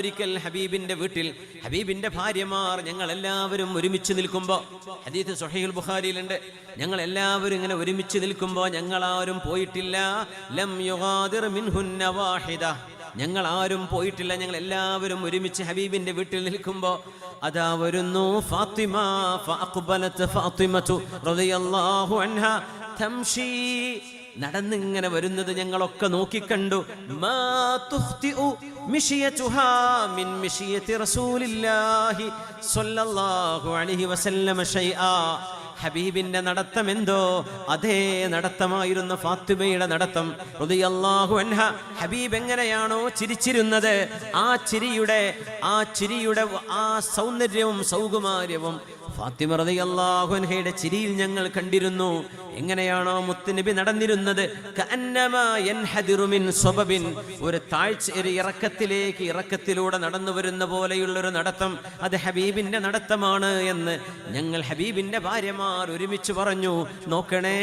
ഒരിക്കൽ ഹബീബിന്റെ വീട്ടിൽ ഹബീബിന്റെ ഭാര്യമാർ ഞങ്ങൾ എല്ലാവരും ഒരുമിച്ച് നിൽക്കുമ്പോ ഹദീത്ത് സുഹൈൽ ബുഖാരിയിലുണ്ട് ഞങ്ങൾ എല്ലാവരും ഇങ്ങനെ ഒരുമിച്ച് നിൽക്കുമ്പോ ഞങ്ങൾ ആരും പോയിട്ടില്ല. ലം ഞങ്ങൾ ആരും പോയിട്ടില്ല ഞങ്ങൾ എല്ലാവരും ഒരുമിച്ച് ഹബീബിന്റെ വീട്ടിൽ നിൽക്കുമ്പോ അതാ വരുന്നു ഫാത്തിമ ഫാത്തിമതു റളിയല്ലാഹു നടന്നിങ്ങനെ വരുന്നത് ഞങ്ങളൊക്കെ നോക്കിക്കണ്ടു. ഹബീബിന്റെ നടത്തം എന്തോ? അതേ നടത്തമായിരുന്നു ഫാത്തിമയുടെ നടത്തം. റളിയല്ലാഹു അൻഹ. ഹബീബ് എങ്ങനെയാണോ ചിരിച്ചിരുന്നത്? ആ ചിരിയുടെ ആ ചിരിയുടെ ആ സൗന്ദര്യവും സൗകുമാര്യവും ഫാത്തിമ റളിയല്ലാഹു അൻഹയുടെ ചിരിയിൽ ഞങ്ങൾ കണ്ടിരുന്നു. എങ്ങനെയാണോ മുത്തുനബി നടന്നിരുന്നത്. ഒരു താഴ്ച ഒരു ഇറക്കത്തിലേക്ക് ഇറക്കത്തിലൂടെ നടന്നു വരുന്ന പോലെയുള്ള ഒരു നടത്തം. അത് ഹബീബിന്റെ നടത്തമാണ് എന്ന് ഞങ്ങൾ ഹബീബിന്റെ ഭാര്യമാർ ഒരുമിച്ച് പറഞ്ഞു. നോക്കണേ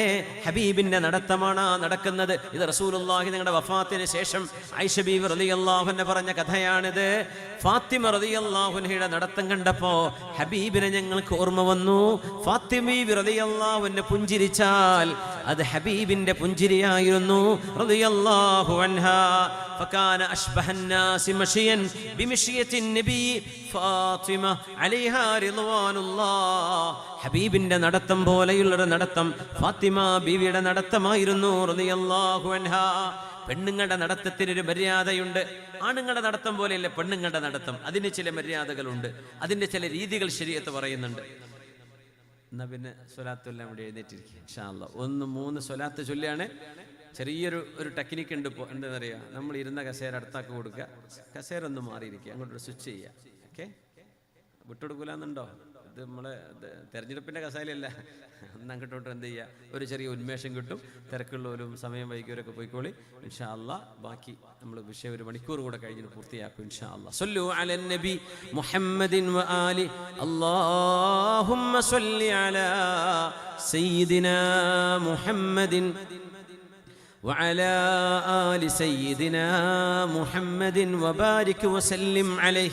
ഹബീബിന്റെ നടത്തമാണ് നടക്കുന്നത്. ഇത് റസൂലുള്ളാഹി നിങ്ങളുടെ വഫാത്തിന് ശേഷം ഐഷ റതി അള്ളാഹുനെ പറഞ്ഞ കഥയാണിത്. ഫാത്തിമ റളിയല്ലാഹുൻഹയുടെ നടത്തം കണ്ടപ്പോ ഹബീബിനെ ഞങ്ങൾക്ക് ഓർമ്മ വന്നു ഫാത്തിമ ബീവി റളിയല്ലാഹുവിനെ പുഞ്ചിരിച്ചാൽ അത് ഹബീബിന്റെ പുഞ്ചിരിയായിരുന്നു റളിയല്ലാഹു അൻഹാ فكان أشبه الناس مشيا بمشية النبي فاطمة عليها رضوان الله ഹബീബിന്റെ നടത്തം പോലെയുള്ളൊരു നടത്തം ഫാത്തിമ ബീവിയുടെ നടത്തമായിരുന്നു റളിയല്ലാഹു അൻഹാ പെണ്ണുങ്ങളുടെ നടത്തത്തിന് ഒരു മര്യാദയുണ്ട് ആണുങ്ങളുടെ നടത്തം പോലെയല്ല പെണ്ണുങ്ങളുടെ നടത്തം. അതിന് ചില മര്യാദകളുണ്ട്. അതിന്റെ ചില രീതികൾ ശരിയത്ത് പറയുന്നുണ്ട്. എന്നാ പിന്നെ സ്വലാത്തെല്ലാം ഇവിടെ എഴുന്നേറ്റിരിക്കും ഒന്ന് മൂന്ന് സ്വലാത്ത് ചൊല്ലിയാണ് ചെറിയൊരു ഒരു ടെക്നിക്ക് ഉണ്ട് ഇപ്പോൾ എന്താണെന്നറിയാം നമ്മൾ ഇരുന്ന കസേര അടുത്താക്കി കൊടുക്കുക. കസേര ഒന്ന് മാറിയിരിക്കുക. അങ്ങോട്ട് സ്വിച്ച് ചെയ്യുക. ഓക്കെ? വിട്ടുകൊടുക്കൂലെന്നുണ്ടോ? ഇത് നമ്മളെ ഇത് തെരഞ്ഞെടുപ്പിൻ്റെ കസാലയല്ല ഒന്ന് അങ്ങോട്ടോട്ട് എന്ത് ചെയ്യുക ഒരു ചെറിയ ഉന്മേഷം കിട്ടും തിരക്കുള്ളവരും സമയം വൈകിയവരൊക്കെ പോയിക്കോളി ഇൻഷാ അല്ലാ ബാക്കി നമ്മൾ വിഷയം ഒരു മണിക്കൂർ കൂടെ കഴിഞ്ഞിട്ട് പൂർത്തിയാക്കും ഇൻഷാ അല്ലാ സല്ലു അലൻ നബി മുഹമ്മദിൻ വ ആലി അല്ലാഹുമ്മ സല്ലി അലാ സയ്യിദിനാ മുഹമ്മദിൻ وعلى آل سيدنا محمد وبارك وسلم عليه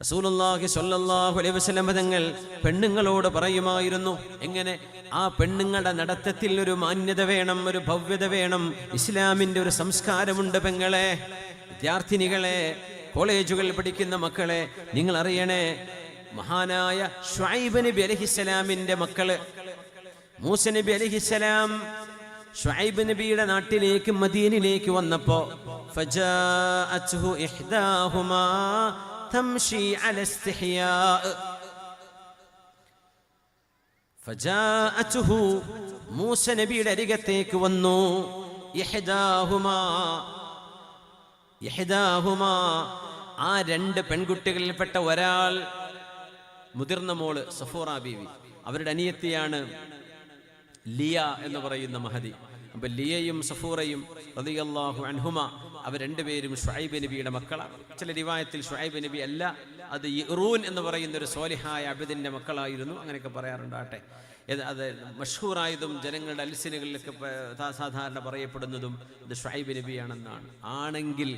റസൂലുള്ളാഹി സ്വല്ലല്ലാഹു അലൈഹി വസല്ലം തങ്ങൾ പെണ്ണുങ്ങളോട് പറയുമായിരുന്നു. എങ്ങനെ? ആ പെണ്ണുങ്ങളുടെ നടത്തത്തിൽ ഒരു മാന്യത വേണം ഒരു ഭവ്യത വേണം. ഇസ്ലാമിന്റെ ഒരു സംസ്കാരമുണ്ട് പെങ്ങളെ. വിദ്യാർത്ഥിനികളെ കോളേജുകളിൽ പഠിക്കുന്ന മക്കളെ നിങ്ങൾ അറിയണേ മഹാനായ ഷുഐബ് നബി അലഹിസ്സലാമിന്റെ മക്കൾ. മൂസ നബി അലഹിസ്സലാം ഷുഐബ് നബിയുടെ നാട്ടിലേക്ക് മദീനിലേക്ക് വന്നപ്പോ ഇഹ്ദാഹുമാ തംശി അല استحياء. فجاءته മൂസ നബിയുടെ لرقتك വന്നു. ഇഹ്ദാഹുമാ ഇഹ്ദാഹുമാ. ആ രണ്ട് പെൺകുട്ടികളിൽപ്പെട്ട ഒരാൾ മുതിർന്ന മോൾ സഫോറ ബീവി അവരുടെ അനിയത്തിയാണ് ലിയ എന്ന് പറയുന്ന മഹതി. അപ്പൊ ലിയയും സഫൂറയും റളിയല്ലാഹു അൻഹുമ അവർ രണ്ടുപേരും ഷുഹൈബ് നബിയുടെ മക്കളാണ്. ചില റിവായത്തിൽ ഷുഹൈബ് നബി അല്ല അത് ഇറൂൻ എന്ന് പറയുന്ന ഒരു സോലിഹായ അബിദിന്റെ മക്കളായിരുന്നു. അങ്ങനെയൊക്കെ പറയാറുണ്ടാട്ടെ അത് മഷൂറായതും ജനങ്ങളുടെ അൽസിനുകളിലൊക്കെ സാധാരണ പറയപ്പെടുന്നതും ഇത് ഷുഐബ് നബിയാണെന്നാണ്. ആണെങ്കിൽ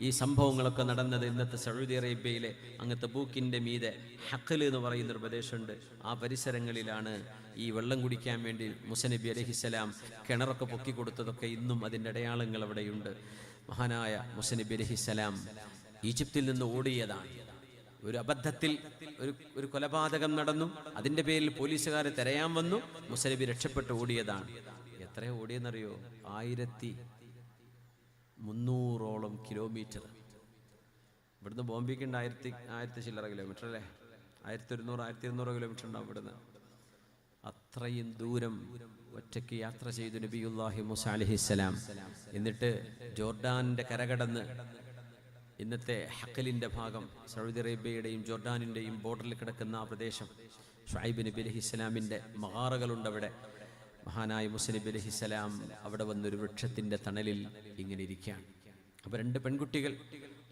ഈ സംഭവങ്ങളൊക്കെ നടന്നത് ഇന്നത്തെ സൗദി അറേബ്യയിലെ അങ്ങനത്തെ ബൂക്കിന്റെ മീതെ ഹക്കൽ എന്ന് പറയുന്ന ഒരു പ്രദേശമുണ്ട്. ആ പരിസരങ്ങളിലാണ് ഈ വെള്ളം കുടിക്കാൻ വേണ്ടി മുസനബി അലഹിസ്സലാം കിണറൊക്കെ പൊക്കി കൊടുത്തതൊക്കെ ഇന്നും അതിന്റെ അടയാളങ്ങൾ അവിടെയുണ്ട്. മഹാനായ മുസനബി അലഹിസ്സലാം ഈജിപ്തിൽ നിന്ന് ഓടിയതാണ്. ഒരു അബദ്ധത്തിൽ ഒരു ഒരു കൊലപാതകം നടന്നു. അതിന്റെ പേരിൽ പോലീസുകാരെ തിരയാൻ വന്നു. മുസലിബി രക്ഷപ്പെട്ട് ഓടിയതാണ്. എത്ര ഓടിയെന്നറിയോ? ആയിരത്തി മുന്നൂറോളം കിലോമീറ്റർ. ഇവിടുന്ന് ബോംബെക്ക് ഉണ്ട് ആയിരത്തി ആയിരത്തി ചില്ലറ കിലോമീറ്റർ അല്ലേ? ആയിരത്തി ഒരുന്നൂറ് ആയിരത്തി ഇരുന്നൂറ് കിലോമീറ്റർ ഉണ്ടാവും ഇവിടുന്ന്. അത്രയും ദൂരം ഒറ്റയ്ക്ക് യാത്ര ചെയ്തു നബിയുല്ലാഹി മുസാ അലഹിസ്സലാം എന്നിട്ട് ജോർഡാനിന്റെ കരകടന്ന് ഇന്നത്തെ ഹക്കലിന്റെ ഭാഗം സൗദി അറേബ്യയുടെയും ജോർഡാനിന്റെയും ബോർഡറിൽ കിടക്കുന്ന ആ പ്രദേശം. ഷായിബ് നബി അലഹി ഇസ്ലാമിന്റെ മഹാറുകളുണ്ട് അവിടെ മഹാനായ മുസ്ലിം നബി അലഹി ഇസ്ലാം അവിടെ വന്നൊരു വൃക്ഷത്തിന്റെ തണലിൽ ഇങ്ങനെ ഇരിക്കുകയാണ്. അപ്പോൾ രണ്ട് പെൺകുട്ടികൾ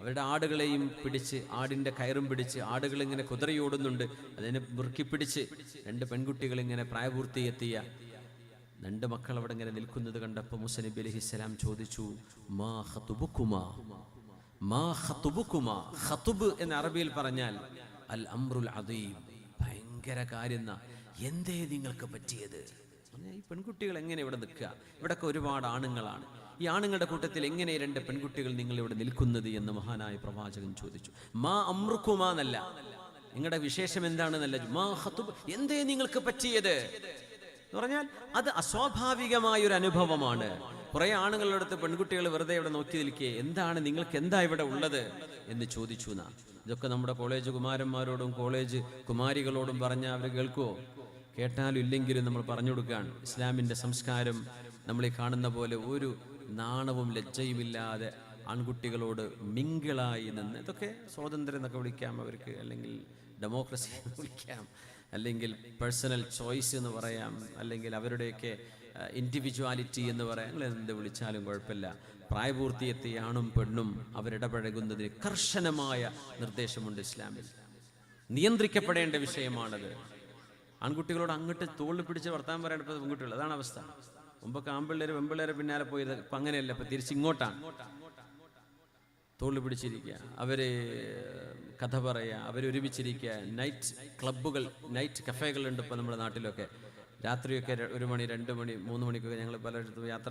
അവരുടെ ആടുകളെയും പിടിച്ച് ആടിന്റെ കയറും പിടിച്ച് ആടുകൾ ഇങ്ങനെ കുതിരയോടുന്നുണ്ട്. അതിനെ മുറുക്കി പിടിച്ച് രണ്ട് പെൺകുട്ടികൾ ഇങ്ങനെ പ്രായപൂർത്തിയെത്തിയ രണ്ട് മക്കൾ അവിടെ ഇങ്ങനെ നിൽക്കുന്നത് കണ്ടപ്പോൾ മുസ അലഹി ഇസ്ലാം ചോദിച്ചു മാ മാ ഖതുബുക്കുമാ ഖതുബ് എന്ന അറബിയിൽ പറഞ്ഞാൽ അൽ അംറുൽ അദീം ഭയങ്കര കാര്യം എന്തേ നിങ്ങൾക്ക് പറ്റിയത്? ഈ പെൺകുട്ടികൾ എങ്ങനെ ഇവിടെ നിൽക്കുക? ഇവിടൊക്കെ ഒരുപാട് ആണുങ്ങളാണ്. ഈ ആണുങ്ങളുടെ കൂട്ടത്തിൽ എങ്ങനെ രണ്ട് പെൺകുട്ടികൾ നിങ്ങൾ ഇവിടെ നിൽക്കുന്നത് എന്ന് മഹാനായ പ്രവാചകൻ ചോദിച്ചു. മാ അമ്രുക്കുമാ എന്നല്ല. നിങ്ങളുടെ വിശേഷം എന്താണെന്നല്ല. മാ ഖതുബ് എന്തേ നിങ്ങൾക്ക് പറ്റിയത്? എന്ന് പറഞ്ഞാൽ അത് അസ്വാഭാവികമായ ഒരു അനുഭവമാണ് കുറെ ആണുങ്ങളുടെ അടുത്ത് പെൺകുട്ടികൾ വെറുതെ ഇവിടെ നോക്കി നിൽക്കേ എന്താണ് നിങ്ങൾക്ക് എന്താ ഇവിടെ ഉള്ളത് എന്ന് ചോദിച്ചു എന്നാ. ഇതൊക്കെ നമ്മുടെ കോളേജ് കുമാരന്മാരോടും കോളേജ് കുമാരികളോടും പറഞ്ഞാൽ അവർ കേൾക്കുമോ കേട്ടാലും ഇല്ലെങ്കിലും നമ്മൾ പറഞ്ഞു കൊടുക്കുകയാണ്. ഇസ്ലാമിന്റെ സംസ്കാരം നമ്മളെ കാണുന്ന പോലെ ഒരു നാണവും ലജ്ജയുമില്ലാതെ ആൺകുട്ടികളോട് മിങ്കിളായി നിന്ന് ഇതൊക്കെ സ്വാതന്ത്ര്യം എന്നൊക്കെ വിളിക്കാം അവർക്ക് അല്ലെങ്കിൽ ഡെമോക്രസി എന്ന് വിളിക്കാം അല്ലെങ്കിൽ പേഴ്സണൽ ചോയ്സ് എന്ന് പറയാം അല്ലെങ്കിൽ അവരുടെയൊക്കെ ഇൻഡിവിജ്വാലിറ്റി എന്ന് പറയാം നിങ്ങൾ എന്ത് വിളിച്ചാലും കുഴപ്പമില്ല. പ്രായപൂർത്തിയെത്തിയ ആണും പെണ്ണും അവരിടപഴകുന്നതിന് കർശനമായ നിർദ്ദേശമുണ്ട് ഇസ്ലാമിൽ. നിയന്ത്രിക്കപ്പെടേണ്ട വിഷയമാണത്. ആൺകുട്ടികളോട് അങ്ങോട്ട് തോളിൽ പിടിച്ച് വർത്താൻ പറയേണ്ട ഇപ്പൊ പെൺകുട്ടികൾ അതാണ് അവസ്ഥ. മുമ്പൊക്കെ ആമ്പിള്ളേര് പെൺപിള്ളേരെ പിന്നാലെ പോയത് ഇപ്പം അങ്ങനെയല്ല ഇപ്പം തിരിച്ചിങ്ങോട്ടാണ് തോളിൽ പിടിച്ചിരിക്കുക അവർ കഥ പറയുക അവരൊരുമിച്ചിരിക്കുക. നൈറ്റ് ക്ലബ്ബുകൾ നൈറ്റ് കഫേകളുണ്ട് ഇപ്പോൾ നമ്മുടെ നാട്ടിലൊക്കെ. രാത്രിയൊക്കെ ഒരു മണി രണ്ട് മണി മൂന്ന് മണിക്കൊക്കെ ഞങ്ങൾ പലയിടത്തും യാത്ര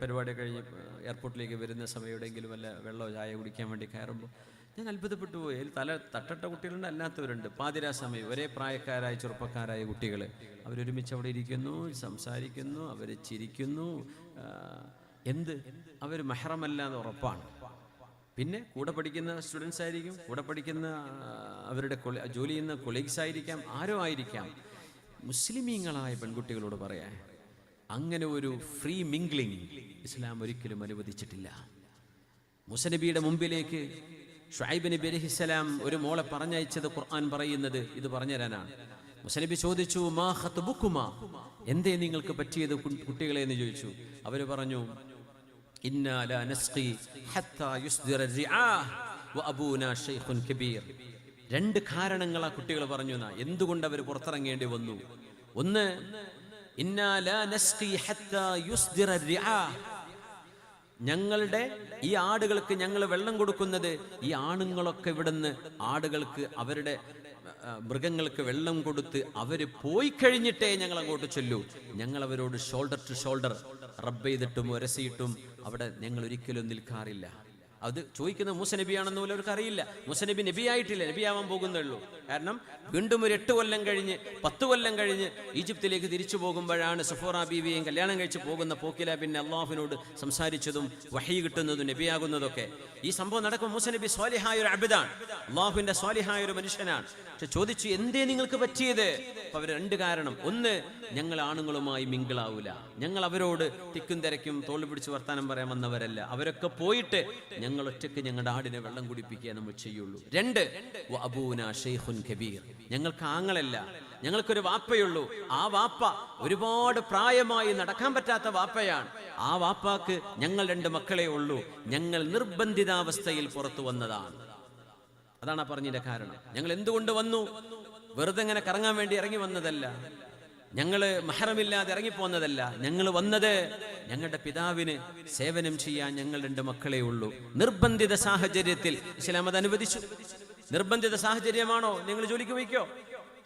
പരിപാടി കഴിഞ്ഞ് എയർപോർട്ടിലേക്ക് വരുന്ന സമയം എവിടെയെങ്കിലും വല്ല വെള്ളമോ ചായ കുടിക്കാൻ വേണ്ടി കയറുമ്പോൾ ഞാൻ അത്ഭുതപ്പെട്ടു പോയി. തല തട്ടട്ട കുട്ടികളുണ്ട് അല്ലാത്തവരുണ്ട്. പാതിരാ സമയം ഒരേ പ്രായക്കാരായ ചെറുപ്പക്കാരായ കുട്ടികൾ അവരൊരുമിച്ച് അവിടെ ഇരിക്കുന്നു സംസാരിക്കുന്നു അവർ ചിരിക്കുന്നു. എന്ത്? അവർ മെഹറമല്ലാതെ ഉറപ്പാണ്. പിന്നെ കൂടെ പഠിക്കുന്ന സ്റ്റുഡൻസ് ആയിരിക്കും കൂടെ പഠിക്കുന്ന അവരുടെ ജോലി ചെയ്യുന്ന കൊളീഗ്സ് ആയിരിക്കാം ആരോ ആയിരിക്കാം. മുസ്ലിമീങ്ങളായ പെൺകുട്ടികളോട് പറയാൻ അങ്ങനെ ഒരു ഫ്രീ മിംഗ്ലിംഗ് ഇസ്ലാം ഒരിക്കലും അനുവദിച്ചിട്ടില്ല. മുസനബിയുടെ മുമ്പിലേക്ക് ഷുഐബ് നബി അലഹിസ്സലാം ഒരു മോളെ പറഞ്ഞയച്ചത് ഖുർആൻ പറയുന്നത് ഇത് പറഞ്ഞുതരാനാണ്. മുസനബി ചോദിച്ചു മാ ഖത്ബുക്കുമാ? എന്തേ നിങ്ങൾക്ക് പറ്റിയത് കുട്ടികളെ? എന്ന് ചോദിച്ചു. അവർ പറഞ്ഞു ഇന്നാ രണ്ട് കാരണങ്ങൾ ആ കുട്ടികൾ പറഞ്ഞു എന്നാ. എന്തുകൊണ്ട് അവർ പുറത്തിറങ്ങേണ്ടി വന്നു? ഒന്ന് ഞങ്ങളുടെ ഈ ആടുകൾക്ക് ഞങ്ങൾ വെള്ളം കൊടുക്കുന്നത് ഈ ആണുങ്ങളൊക്കെ ഇവിടുന്ന് ആടുകൾക്ക് അവരുടെ മൃഗങ്ങൾക്ക് വെള്ളം കൊടുത്ത് അവർ പോയി കഴിഞ്ഞിട്ടേ ഞങ്ങൾ അങ്ങോട്ട് ചൊല്ലൂ. ഞങ്ങൾ അവരോട് ഷോൾഡർ ടു ഷോൾഡർ റബ്ബ് ചെയ്തിട്ടും ഉരസിയിട്ടും അവിടെ ഞങ്ങൾ ഒരിക്കലും നിൽക്കാറില്ല. അത് ചോദിക്കുന്ന മൂസനബിയാണെന്ന് പോലും അവർക്ക് അറിയില്ല. മൂസനബി നബിയായിട്ടില്ല നബിയാവാൻ പോകുന്നേ ഉള്ളൂ കാരണം വീണ്ടും ഒരു എട്ട് കൊല്ലം കഴിഞ്ഞ് പത്ത് കൊല്ലം കഴിഞ്ഞ് ഈജിപ്തിലേക്ക് തിരിച്ചു പോകുമ്പോഴാണ് സഫോറ ബീവിയെയും കല്യാണം കഴിച്ച് പോകുന്ന പോക്കില പിന്നെ അള്ളാഹുവിനോട് സംസാരിച്ചതും വഹി കിട്ടുന്നതും നബിയാകുന്നതൊക്കെ. ഈ സംഭവം നടക്കുമ്പോൾ മൂസനബി സ്വാലിഹായ ഒരു അബിദാണ്. അള്ളാഹുവിന്റെ സ്വാലിഹായ ഒരു മനുഷ്യനാണ്. പക്ഷെ ചോദിച്ചു എന്തേ നിങ്ങൾക്ക് പറ്റിയത്? അപ്പൊ അവർ രണ്ട് കാരണം. ഒന്ന് ഞങ്ങൾ ആണുങ്ങളുമായി മിങ്കിളാവൂല. ഞങ്ങൾ അവരോട് തിക്കും തിരക്കും തോളി പിടിച്ച് വർത്താനം പറയാൻ വന്നവരല്ല. അവരൊക്കെ പോയിട്ട് ഞങ്ങൾ ഒറ്റയ്ക്ക് ഞങ്ങളുടെ ആടിനെ വെള്ളം കുടിപ്പിക്കുക നമ്മൾ ചെയ്യുള്ളൂ. രണ്ട് അബൂന കബീർ. ഞങ്ങൾക്ക് ആങ്ങളല്ല. ഞങ്ങൾക്കൊരു വാപ്പയുള്ളൂ. ആ വാപ്പ ഒരുപാട് പ്രായമായി നടക്കാൻ പറ്റാത്ത വാപ്പയാണ്. ആ വാപ്പാക്ക് ഞങ്ങൾ രണ്ട് മക്കളെ ഉള്ളൂ. ഞങ്ങൾ നിർബന്ധിതാവസ്ഥയിൽ പുറത്തു വന്നതാണ്. അതാണ് ആ പറഞ്ഞതിന്റെ കാരണം. ഞങ്ങൾ എന്തുകൊണ്ട് വന്നു? വെറുതെ ഇങ്ങനെ കറങ്ങാൻ വേണ്ടി ഇറങ്ങി വന്നതല്ല. ഞങ്ങൾ മഹറമില്ലാതെ ഇറങ്ങിപ്പോന്നതല്ല. ഞങ്ങൾ വന്നത് ഞങ്ങളുടെ പിതാവിന് സേവനം ചെയ്യാൻ ഞങ്ങൾ രണ്ട് മക്കളെ ഉള്ളൂ. നിർബന്ധിത സാഹചര്യത്തിൽ ഇസ്ലാം അത് അനുവദിച്ചു നിർബന്ധിത സാഹചര്യമാണോ? നിങ്ങൾ ജോലിക്ക് വയ്ക്കോ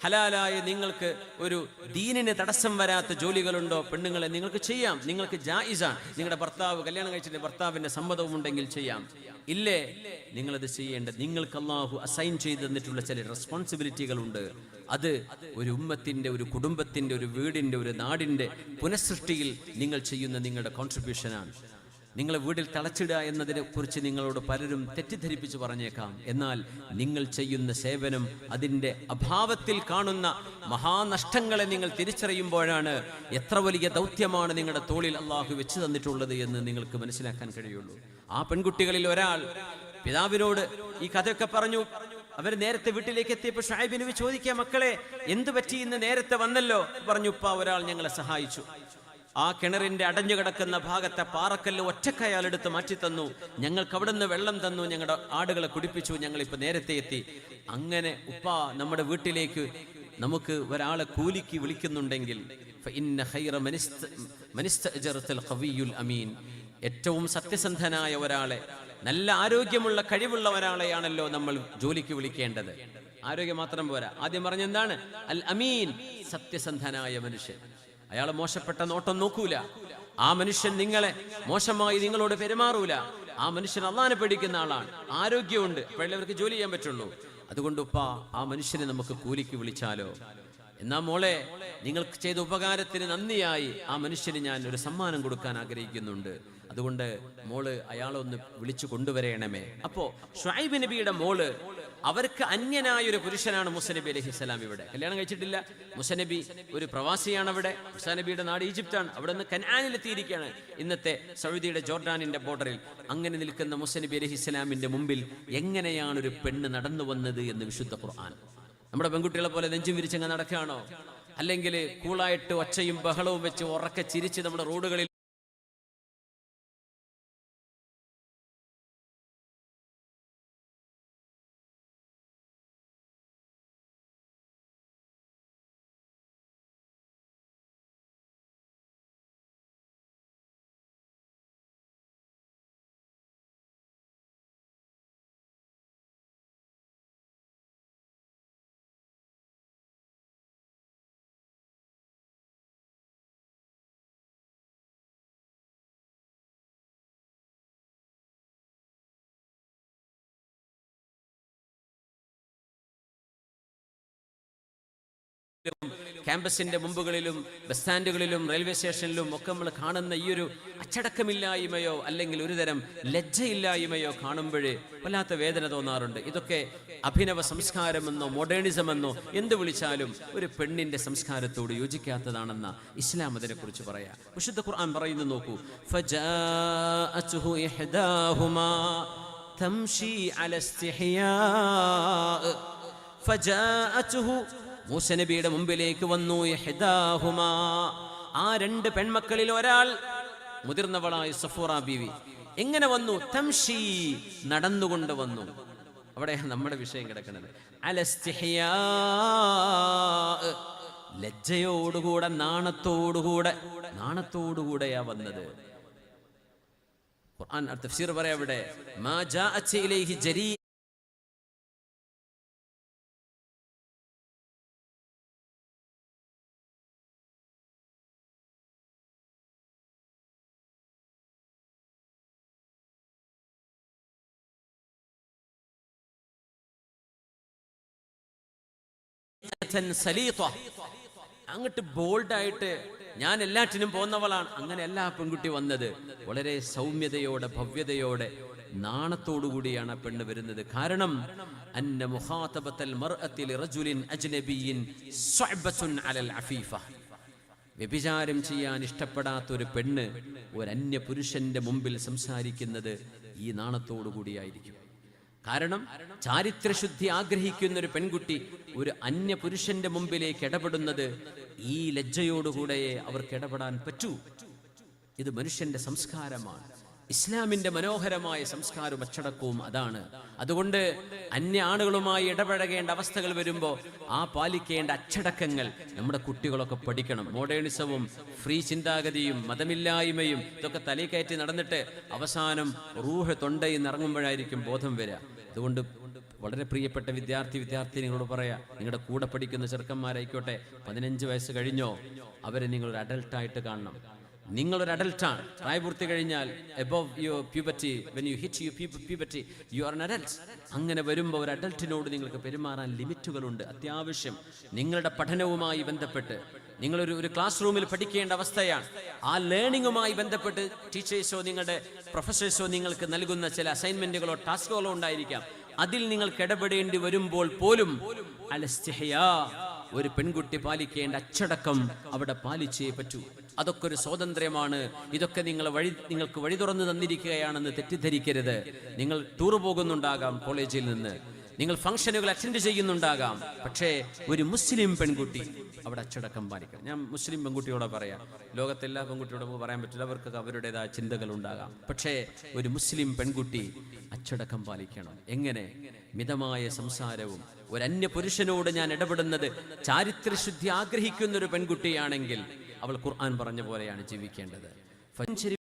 ഹലാലായ നിങ്ങൾക്ക് ഒരു ദീനിന് തടസ്സം വരാത്ത ജോലികളുണ്ടോ പെണ്ണുങ്ങളെ? നിങ്ങൾക്ക് ചെയ്യാം. നിങ്ങൾക്ക് ജായിസാണ്. നിങ്ങളുടെ ഭർത്താവ് കല്യാണം കഴിച്ചിട്ട് ഭർത്താവിന്റെ സമ്മതവും ഉണ്ടെങ്കിൽ ചെയ്യാം. ഇല്ലേ? നിങ്ങളത് ചെയ്യേണ്ട. നിങ്ങൾക്ക് അള്ളാഹു അസൈൻ ചെയ്ത് തന്നിട്ടുള്ള ചില റെസ്പോൺസിബിലിറ്റികളുണ്ട് അത് ഒരു ഉമ്മത്തിന്റെ ഒരു കുടുംബത്തിന്റെ ഒരു വീടിന്റെ ഒരു നാടിന്റെ പുനഃസൃഷ്ടിയിൽ നിങ്ങൾ ചെയ്യുന്ന നിങ്ങളുടെ കോൺട്രിബ്യൂഷനാണ് നിങ്ങളെ വീട്ടിൽ തളച്ചിടുക എന്നതിനെ കുറിച്ച് നിങ്ങളോട് പലരും തെറ്റിദ്ധരിപ്പിച്ച് പറഞ്ഞേക്കാം. എന്നാൽ നിങ്ങൾ ചെയ്യുന്ന സേവനം അതിന്റെ അഭാവത്തിൽ കാണുന്ന മഹാനഷ്ടങ്ങളെ നിങ്ങൾ തിരിച്ചറിയുമ്പോഴാണ് എത്ര വലിയ ദൗത്യമാണ് നിങ്ങളുടെ തോളിൽ അള്ളാഹു വെച്ച് തന്നിട്ടുള്ളത് എന്ന് നിങ്ങൾക്ക് മനസ്സിലാക്കാൻ കഴിയുള്ളൂ. ആ പെൺകുട്ടികളിൽ ഒരാൾ പിതാവിനോട് ഈ കഥയൊക്കെ പറഞ്ഞു. അവർ നേരത്തെ വീട്ടിലേക്ക് എത്തിയപ്പോൾ ഷായബിനു ചോദിക്കുക മക്കളെ എന്തു പറ്റി ഇന്ന് നേരത്തെ വന്നല്ലോ? പറഞ്ഞു. ഉപ്പ ഒരാൾ ഞങ്ങളെ സഹായിച്ചു. ആ കിണറിന്റെ അടഞ്ഞു കിടക്കുന്ന ഭാഗത്തെ പാറക്കല്ല് ഒറ്റക്കയാൾ എടുത്ത് മാറ്റി തന്നു. ഞങ്ങൾക്ക് അവിടെ നിന്ന് വെള്ളം തന്നു. ഞങ്ങളുടെ ആടുകളെ കുടിപ്പിച്ചു. ഞങ്ങൾ ഇപ്പൊ നേരത്തെ എത്തി. അങ്ങനെ ഉപ്പ നമ്മുടെ വീട്ടിലേക്ക് നമുക്ക് ഒരാളെ കൂലിക്ക് വിളിക്കുന്നുണ്ടെങ്കിൽ അമീൻ. ഏറ്റവും സത്യസന്ധനായ ഒരാളെ നല്ല ആരോഗ്യമുള്ള കഴിവുള്ള ഒരാളെയാണല്ലോ നമ്മൾ ജോലിക്ക് വിളിക്കേണ്ടത്. ആരോഗ്യം മാത്രം പോരാ. ആദ്യം പറഞ്ഞെന്താണ് അൽ അമീൻ. സത്യസന്ധനായ മനുഷ്യൻ. അയാൾ മോശപ്പെട്ട നോട്ടം നോക്കൂല. ആ മനുഷ്യൻ നിങ്ങളെ മോശമായി നിങ്ങളോട് പെരുമാറൂല. ആ മനുഷ്യൻ അള്ളാനെ പേടിക്കുന്ന ആളാണ്. ആരോഗ്യമുണ്ട്. അപ്പോഴല്ലേ ജോലി ചെയ്യാൻ പറ്റുള്ളൂ. അതുകൊണ്ട് ഉപ്പ ആ മനുഷ്യനെ നമുക്ക് കൂലിക്ക് വിളിച്ചാലോ? എന്നാ മോളെ നിങ്ങൾക്ക് ചെയ്ത ഉപകാരത്തിന് നന്ദിയായി. ആ മനുഷ്യന് ഞാൻ ഒരു സമ്മാനം കൊടുക്കാൻ ആഗ്രഹിക്കുന്നുണ്ട്. അതുകൊണ്ട് മോൾ അയാളെ ഒന്ന് വിളിച്ചു കൊണ്ടുവരയണമേ. അപ്പോ ഷുഐബ് നബിയുടെ മോൾ അവർക്ക് അന്യനായ ഒരു പുരുഷനാണ് മുസനബി അലഹി സ്വലാം ഇവിടെ. കല്യാണം കഴിച്ചിട്ടില്ല. മുസനബി ഒരു പ്രവാസിയാണ് അവിടെ മുസാനബിയുടെ നാട് ഈജിപ്താണ് അവിടെ നിന്ന് കനാനിലെത്തിയിരിക്കുകയാണ് ഇന്നത്തെ സൗദിയുടെ ജോർഡാനിന്റെ ബോർഡറിൽ. അങ്ങനെ നിൽക്കുന്ന മുസനബി അലഹി സ്വലാമിന്റെ മുമ്പിൽ എങ്ങനെയാണ് ഒരു പെണ്ണ് നടന്നു വന്നത് എന്ന് വിശുദ്ധ ഖുർആൻ. നമ്മുടെ പെൺകുട്ടികളെ പോലെ നെഞ്ചും വിരിച്ചങ്ങ് നടക്കുകയാണോ? അല്ലെങ്കിൽ കൂളായിട്ട് ഒച്ചയും ബഹളവും വെച്ച് ഉറക്കെ ചിരിച്ച് നമ്മുടെ റോഡുകളിൽ ക്യാമ്പസിന്റെ മുമ്പുകളിലും ബസ് സ്റ്റാൻഡുകളിലും റെയിൽവേ സ്റ്റേഷനിലും ഒക്കെ നമ്മൾ കാണുന്ന ഈ ഒരു അച്ചടക്കമില്ലായ്മയോ അല്ലെങ്കിൽ ഒരുതരം ലജ്ജയില്ലായ്മയോ കാണുമ്പോഴേ വല്ലാത്ത വേദന തോന്നാറുണ്ട്. ഇതൊക്കെ അഭിനവ സംസ്കാരമെന്നോ മോഡേണിസം എന്നോ എന്ത് വിളിച്ചാലും ഒരു പെണ്ണിന്റെ സംസ്കാരത്തോട് യോജിക്കാത്തതാണെന്ന ഇസ്ലാം അതിനെക്കുറിച്ച് പറയാം. വിശുദ്ധ ഖുർആൻ പറയുന്നു നോക്കൂ. ഫജാഅതുഹു ഇഹ്ദാഹുമാ തംഷി അല ഇസ്തിഹ്യാ ഫജാഅതുഹു മൂസ നബിയുടെ മുമ്പിലേക്ക് വന്നു ആ രണ്ട് പെൺമക്കളിൽ ഒരാൾ മുതിർന്നവളായ സഫൂറ ബീവി. എങ്ങനെ വന്നു? തംഷി നടന്നുകൊണ്ട് വന്നു. അവിടെ നമ്മുടെ വിഷയം കിടക്കുന്നത്. ലജ്ജയോടുകൂടെ നാണത്തോടുകൂടെ നാണത്തോടുകൂടെയാ വന്നത്. ഖുർആൻ തഫ്സീർ പറയാം അവിടെ ഇലൈഹി ജരീ അങ്ങോട്ട് ബോൾഡായിട്ട് ഞാൻ എല്ലാറ്റിനും പോന്നവളാണ് അങ്ങനെ എല്ലാ പെൺകുട്ടി വന്നത് വളരെ സൗമ്യതയോടെ ഭവ്യതയോടെ നാണത്തോടുകൂടിയാണ് ആ പെണ്ണ് വരുന്നത്. കാരണം അന്ന അലൽ അഫീഫ. വ്യഭിചാരം ചെയ്യാൻ ഇഷ്ടപ്പെടാത്ത ഒരു പെണ്ണ് ഒരു അന്യ പുരുഷന്റെ മുമ്പിൽ സംസാരിക്കുന്നത് ഈ നാണത്തോടു കൂടിയായിരിക്കും. കാരണം ചാരിത്രശുദ്ധി ആഗ്രഹിക്കുന്ന ഒരു പെൺകുട്ടി ഒരു അന്യ പുരുഷന്റെ മുമ്പിലേക്ക് ഇടപെടുന്നത് ഈ ലജ്ജയോടുകൂടെയേ അവർക്ക് ഇടപെടാൻ പറ്റൂ. ഇത് മനുഷ്യന്റെ സംസ്കാരമാണ്. ഇസ്ലാമിന്റെ മനോഹരമായ സംസ്കാരവും അച്ചടക്കവും അതാണ്. അതുകൊണ്ട് അന്യ ആളുകളുമായി ഇടപഴകേണ്ട അവസ്ഥകൾ വരുമ്പോൾ ആ പാലിക്കേണ്ട അച്ചടക്കങ്ങൾ നമ്മുടെ കുട്ടികളൊക്കെ പഠിക്കണം. മോഡേണിസവും ഫ്രീ ചിന്താഗതിയും മതമില്ലായ്മയും ഇതൊക്കെ തലയിൽ നടന്നിട്ട് അവസാനം റൂഹ് തൊണ്ടയിൽ നിറങ്ങുമ്പോഴായിരിക്കും ബോധം വരിക. അതുകൊണ്ട് വളരെ പ്രിയപ്പെട്ട വിദ്യാർത്ഥി വിദ്യാർത്ഥി നിങ്ങളോട് പറയാ നിങ്ങളുടെ കൂടെ പഠിക്കുന്ന ചെറുക്കന്മാരായിക്കോട്ടെ പതിനഞ്ച് വയസ്സ് കഴിഞ്ഞോ അവരെ നിങ്ങൾ അഡൽട്ടായിട്ട് കാണണം. നിങ്ങളൊരു അഡൽട്ടാണ് പ്രായപൂർത്തി കഴിഞ്ഞാൽ above your puberty when you hit you puberty you are adult അങ്ങനെ വരുമ്പോൾ ഒരു അഡൽട്ടിനോട് നിങ്ങൾക്ക് പെരുമാറാൻ ലിമിറ്റുകളുണ്ട്. അത്യാവശ്യം നിങ്ങളുടെ പഠനവുമായി ബന്ധപ്പെട്ട് നിങ്ങളൊരു ഒരു ക്ലാസ് റൂമിൽ പഠിക്കേണ്ട അവസ്ഥയാണ്. ആ ലേണിങ്ങുമായി ബന്ധപ്പെട്ട് ടീച്ചേഴ്സോ നിങ്ങളുടെ പ്രൊഫസേഴ്സോ നിങ്ങൾക്ക് നൽകുന്ന ചില അസൈൻമെന്റുകളോ ടാസ്കുകളോ ഉണ്ടായിരിക്കാം. അതിൽ നിങ്ങൾക്ക് ഇടപെടേണ്ടി വരുമ്പോൾ പോലും അലസ്തിഹയാ ഒരു പെൺകുട്ടി പാലിക്കേണ്ട അച്ചടക്കം അവിടെ പാലിച്ചേ പറ്റൂ. അതൊക്കെ ഒരു സ്വാതന്ത്ര്യമാണ്. ഇതൊക്കെ നിങ്ങൾ വഴി നിങ്ങൾക്ക് വഴി തുറന്നു തന്നിരിക്കുകയാണെന്ന് തെറ്റിദ്ധരിക്കരുത്. നിങ്ങൾ ടൂർ പോകുന്നുണ്ടാകാം കോളേജിൽ നിന്ന്. നിങ്ങൾ ഫംഗ്ഷനുകൾ അറ്റൻഡ് ചെയ്യുന്നുണ്ടാകാം. പക്ഷേ ഒരു മുസ്ലിം പെൺകുട്ടി അവിടെ അച്ചടക്കം പാലിക്കണം. ഞാൻ മുസ്ലിം പെൺകുട്ടിയോടെ പറയാം. ലോകത്തെല്ലാ പെൺകുട്ടിയോടും പറയാൻ പറ്റില്ല. അവർക്ക് അവരുടേതായ ചിന്തകൾ ഉണ്ടാകാം. പക്ഷേ ഒരു മുസ്ലിം പെൺകുട്ടി അച്ചടക്കം പാലിക്കണം. എങ്ങനെ? മിതമായ സംസാരവും. ഒരു അന്യ പുരുഷനോട് ഞാൻ ഇടപെടുന്നത് ചാരിത്രശുദ്ധി ആഗ്രഹിക്കുന്ന ഒരു പെൺകുട്ടിയാണെങ്കിൽ അവൾ ഖുർആൻ പറഞ്ഞ പോലെയാണ് ജീവിക്കേണ്ടത്.